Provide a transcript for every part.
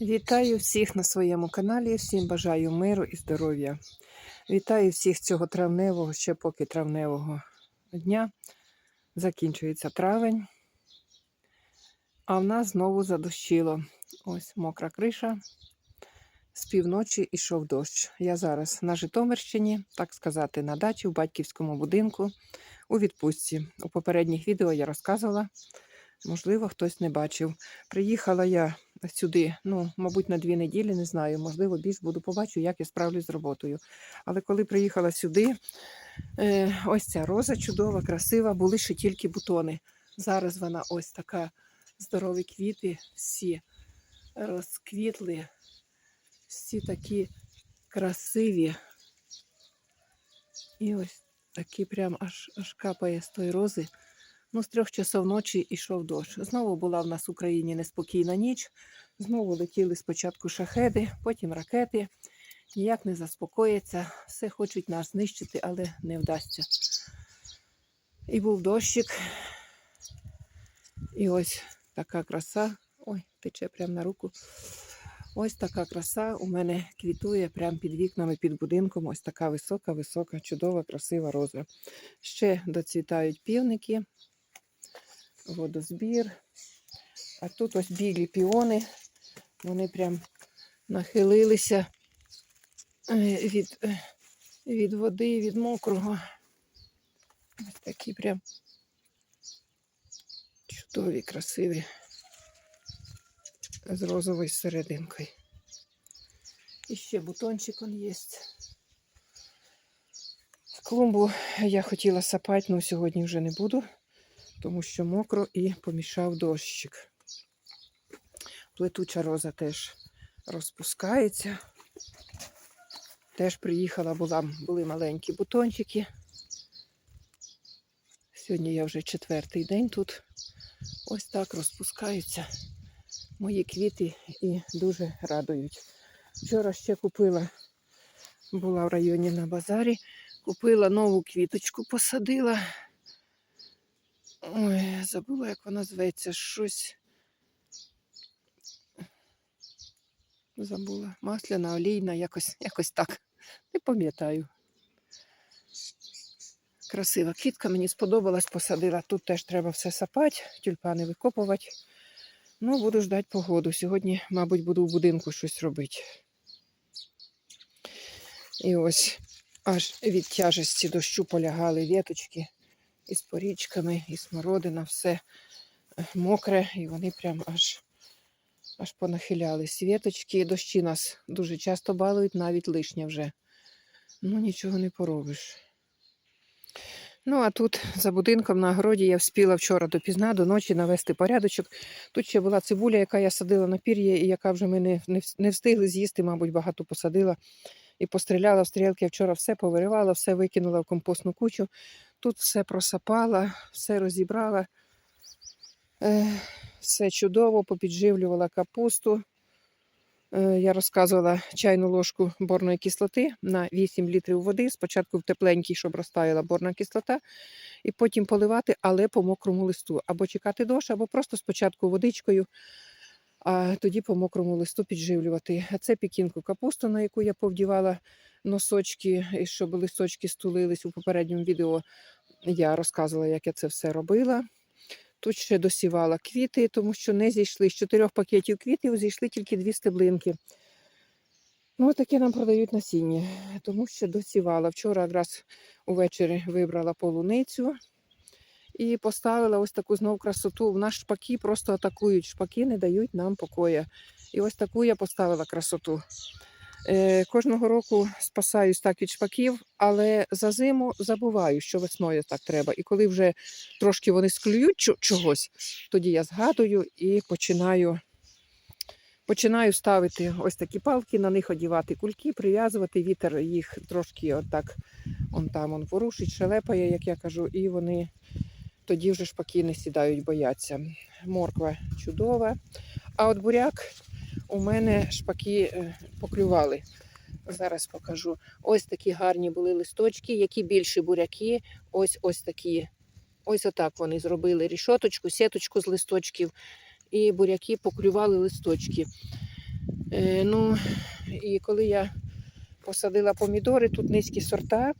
Вітаю всіх на своєму каналі. Всім бажаю миру і здоров'я. Вітаю всіх цього травневого, ще поки травневого дня. Закінчується травень. А в нас знову задощило. Ось мокра криша. З півночі йшов дощ. Я зараз на Житомирщині, так сказати, на дачі в батьківському будинку у відпустці. У попередніх відео я розказувала. Можливо, хтось не бачив. Приїхала я сюди, ну, мабуть, на дві неділі, не знаю. Можливо, більш буду побачу, як я справлюсь з роботою. Але коли приїхала сюди, е, ось ця роза чудова, красива, були ще тільки бутони. Зараз вона ось така здорові квіти, всі розквітли, всі такі красиві. І ось такі прям аж, аж капає з тої рози. Ну, з трьох часов ночі йшов дощ. Знову була в нас в Україні неспокійна ніч. Знову летіли спочатку шахеди, потім ракети. Ніяк не заспокоїться. Все хочуть нас знищити, але не вдасться. І був дощик. І ось така краса. Ой, тече прямо на руку. Ось така краса у мене квітує прямо під вікнами, під будинком. Ось така висока, висока, чудова, красива роза. Ще доцвітають півники водозбір. А тут ось білі піони. Вони прям нахилилися е, від, е, від води, від мокрого. Ось такі прям чудові, красиві. З розовою серединкою. І ще бутончик он є. Клумбу я хотіла сапати, але сьогодні вже не буду тому що мокро і помішав дощик. Плетуча роза теж розпускається. Теж приїхала, була, були маленькі бутончики. Сьогодні я вже четвертий день тут. Ось так розпускаються мої квіти і дуже радують. Вчора ще купила, була в районі на базарі, купила нову квіточку, посадила. Ой, забула, як вона зветься. Щось. Забула. Масляна, олійна, якось, якось так. Не пам'ятаю. Красива квітка, мені сподобалась, посадила. Тут теж треба все сапати, тюльпани викопувати. Ну, буду ждати погоду. Сьогодні, мабуть, буду в будинку щось робити. І ось аж від тяжесті дощу полягали віточки і з порічками, і смородина, все е, мокре, і вони прям аж аж понахиляли. Світочки, дощі нас дуже часто балують, навіть лишня вже. Ну, нічого не поробиш. Ну, а тут за будинком на городі я вспіла вчора допізна, до ночі навести порядочок. Тут ще була цибуля, яка я садила на пір'я, і яка вже ми не, не встигли з'їсти, мабуть, багато посадила і постріляла в стрілки. Вчора все повиривала, все викинула в компостну кучу. Тут все просапала, все розібрала, все чудово, попідживлювала капусту. Е, я розказувала чайну ложку борної кислоти на 8 літрів води. Спочатку в тепленькій, щоб розтаяла борна кислота, і потім поливати, але по мокрому листу. Або чекати дощ, або просто спочатку водичкою, а тоді по мокрому листу підживлювати. А це пікінку капусту, на яку я повдівала носочки, щоб листочки стулились у попередньому відео. Я розказувала, як я це все робила. Тут ще досівала квіти, тому що не зійшли з чотирьох пакетів квітів, зійшли тільки дві стеблинки. Ну, таке нам продають насіння, тому що досівала. Вчора якраз увечері вибрала полуницю і поставила ось таку знову красоту. В нас шпаки просто атакують, шпаки не дають нам покоя. І ось таку я поставила красоту. Е, Кожного року спасаюсь так від шпаків, але за зиму забуваю, що весною так треба. І коли вже трошки вони склюють чогось, тоді я згадую і починаю починаю ставити ось такі палки, на них одівати кульки, прив'язувати, вітер їх трошки отак он там он порушить, шелепає, як я кажу, і вони тоді вже шпаки не сідають, бояться. Морква чудова. А от буряк у мене шпаки е, поклювали. Зараз покажу. Ось такі гарні були листочки, які більші буряки. Ось ось такі. Ось отак вони зробили рішоточку, сіточку з листочків. І буряки поклювали листочки. Е, ну, і коли я посадила помідори, тут низькі сорта.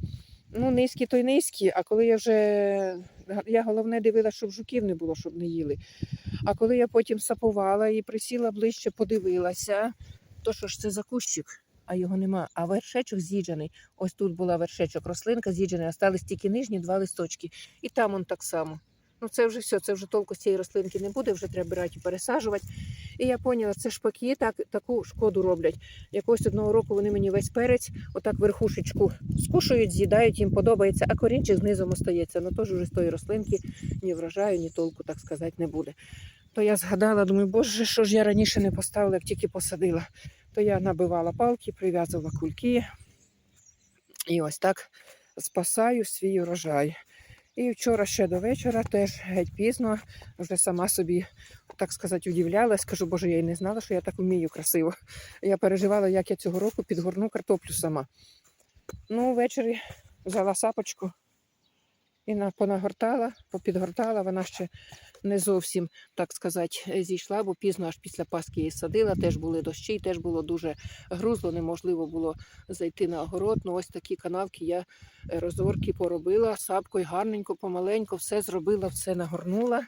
Ну, низькі то й низькі, а коли я вже. Я головне дивилася, щоб жуків не було, щоб не їли. А коли я потім сапувала і присіла ближче, подивилася, то що ж це за кущик? А його нема. А вершечок з'їджений. Ось тут була вершечок, рослинка з'їджена, остались тільки нижні два листочки. І там он так само. Ну це вже все, це вже толку з цієї рослинки не буде, вже треба брати і пересаджувати. І я поняла, це шпаки так, таку шкоду роблять. Якогось одного року вони мені весь перець, отак верхушечку скушують, з'їдають, їм подобається, а корінчик знизом остається. Ну теж вже з тої рослинки ні врожаю, ні толку, так сказати, не буде. То я згадала, думаю, боже, що ж я раніше не поставила, як тільки посадила. То я набивала палки, прив'язувала кульки. І ось так спасаю свій урожай. І вчора ще до вечора, теж геть пізно, вже сама собі, так сказати, удивлялась. Кажу, боже, я й не знала, що я так вмію красиво. Я переживала, як я цього року підгорну картоплю сама. Ну, ввечері взяла сапочку і понагортала, попідгортала. Вона ще не зовсім, так сказати, зійшла, бо пізно аж після Пасхи її садила. Теж були дощі, теж було дуже грузло, неможливо було зайти на огород. Ну, ось такі канавки я е, розорки поробила, сапкою гарненько, помаленько, все зробила, все нагорнула.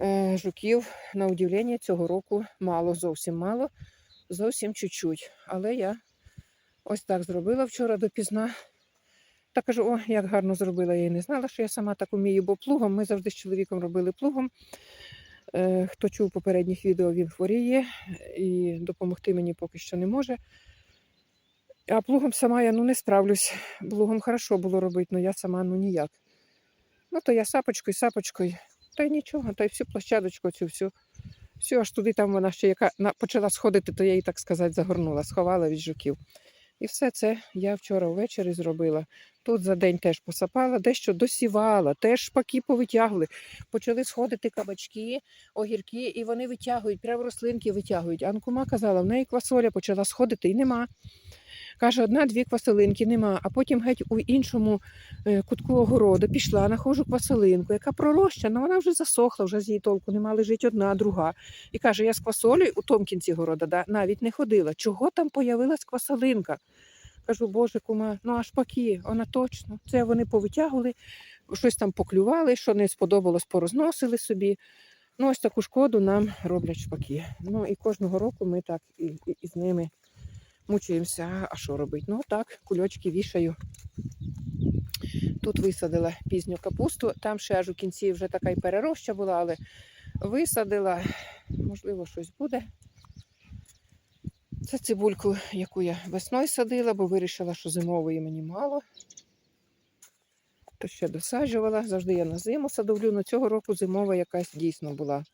Е, Жуків, на удивлення, цього року мало, зовсім мало, зовсім чуть-чуть. Але я ось так зробила вчора допізна. Та кажу, о, як гарно зробила, я і не знала, що я сама так умію, бо плугом ми завжди з чоловіком робили плугом. Е, хто чув попередніх відео, він хворіє і допомогти мені поки що не може. А плугом сама я ну, не справлюсь. Плугом хорошо було робити, але я сама ну ніяк. Ну, то я сапочкою, сапочкою, та й нічого, та й всю площадочку цю всю. Всю аж туди там вона ще яка почала сходити, то я її, так сказати, загорнула, сховала від жуків. І все це я вчора ввечері зробила. Тут за день теж посапала, дещо досівала, теж шпаки повитягли. Почали сходити кабачки, огірки, і вони витягують, прямо рослинки витягують. Анкума казала, в неї квасоля почала сходити і нема. Каже, одна-дві квасолинки нема, а потім геть у іншому е, кутку огороду пішла, нахожу квасолинку, яка пророщена, вона вже засохла, вже з її толку нема, лежить одна, друга. І каже, я з квасолею у тому кінці города да, навіть не ходила. Чого там появилась квасолинка? Кажу, боже, кума, ну аж паки, вона точно. Це вони повитягували, щось там поклювали, що не сподобалось, порозносили собі. Ну, ось таку шкоду нам роблять шпаки. Ну і кожного року ми так і, і, і з ними мучаємося. А що робити? Ну так, кульочки вішаю. Тут висадила пізню капусту, там ще аж у кінці вже така й перероща була, але висадила, можливо, щось буде. Це цибульку, яку я весною садила, бо вирішила, що зимової мені мало. То ще досаджувала. Завжди я на зиму садовлю, але цього року зимова якась дійсно була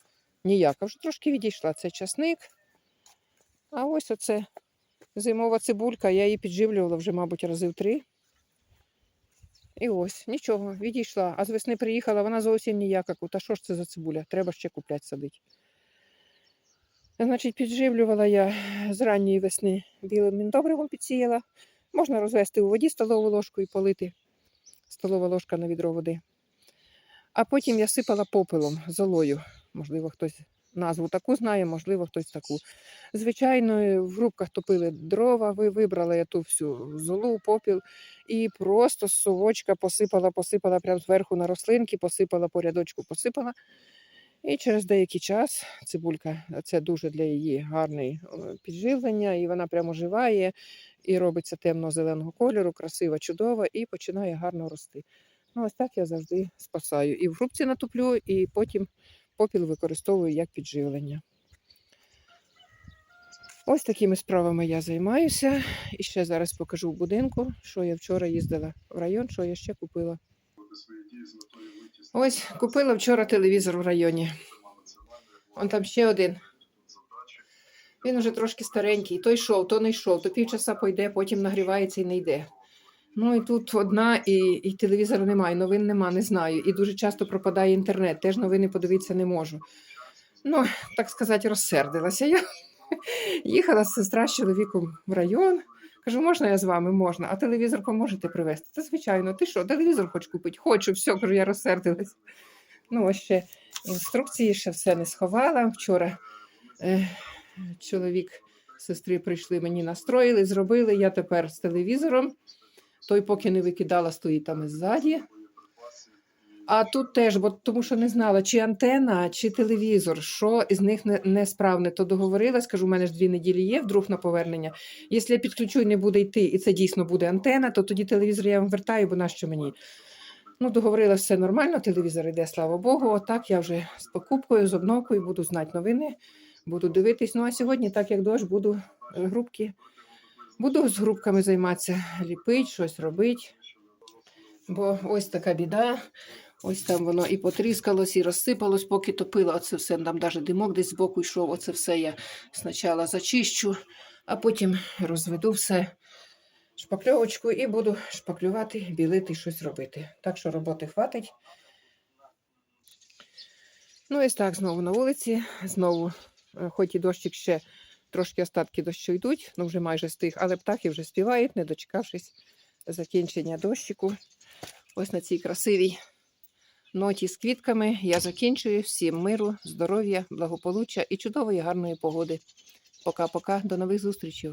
ніяка. Вже трошки відійшла. Це часник. А ось оце зимова цибулька, я її підживлювала вже, мабуть, рази в три. І ось, нічого, відійшла. А з весни приїхала, вона зовсім ніяка. Та що ж це за цибуля? Треба ще купляти садити. Значить, підживлювала я з ранньої весни білим міндобривом підсіяла. Можна розвести у воді столову ложку і полити столова ложка на відро води. А потім я сипала попелом, золою. Можливо, хтось назву таку знає, можливо, хтось таку. Звичайно, в рубках топили дрова, ви вибрала я ту всю золу, попіл і просто совочка посипала, посипала прямо зверху на рослинки, посипала по рядочку, посипала. І через деякий час цибулька це дуже для її гарне е, підживлення, і вона прямо живає, і робиться темно-зеленого кольору, красива, чудова, і починає гарно рости. Ну, ось так я завжди спасаю. І в грубці натоплю, і потім попіл використовую як підживлення. Ось такими справами я займаюся. І ще зараз покажу в будинку, що я вчора їздила в район, що я ще купила. Ось купила вчора телевізор в районі. Он там ще один. Він уже трошки старенький. То йшов, то не йшов, то півчаса пойде, потім нагрівається і не йде. Ну і тут одна, і, і телевізора немає, новин нема, не знаю. І дуже часто пропадає інтернет, теж новини подивитися не можу. Ну, так сказати, розсердилася я. Їхала сестра з чоловіком в район. Кажу, можна я з вами? Можна. А телевізор поможете привезти? Та звичайно, ти що, телевізор хочеш купити? Хочу, все, кажу, я розсердилась. Ну, ще інструкції, ще все не сховала. Вчора е, чоловік сестри прийшли, мені настроїли, зробили. Я тепер з телевізором. Той, поки не викидала, стоїть там ззаді. А тут теж, бо тому що не знала, чи антена, чи телевізор, що із них не, несправне, то договорилась, кажу, у мене ж дві неділі є вдруг на повернення. Якщо я підключу і не буде йти, і це дійсно буде антена, то тоді телевізор я вам вертаю, бо нащо мені? Ну, договорилась, все нормально, телевізор йде, слава Богу. Отак я вже з покупкою, з обновкою буду знати новини, буду дивитись. Ну а сьогодні, так як дощ, буду е, грубки, буду з грубками займатися, ліпити, щось робити. Бо ось така біда. Ось там воно і потріскалось, і розсипалось, поки топило. Оце все там навіть димок десь збоку йшов. Оце все я спочатку зачищу, а потім розведу все шпакльовочку і буду шпаклювати, білити, щось робити. Так що роботи хватить. Ну, ось так, знову на вулиці. Знову, е, хоч і дощик ще трошки остатки дощу йдуть, ну вже майже стих, але птахи вже співають, не дочекавшись закінчення дощику. Ось на цій красивій ноті з квітками я закінчую. Всім миру, здоров'я, благополуччя і чудової гарної погоди. Пока-пока, до нових зустрічей.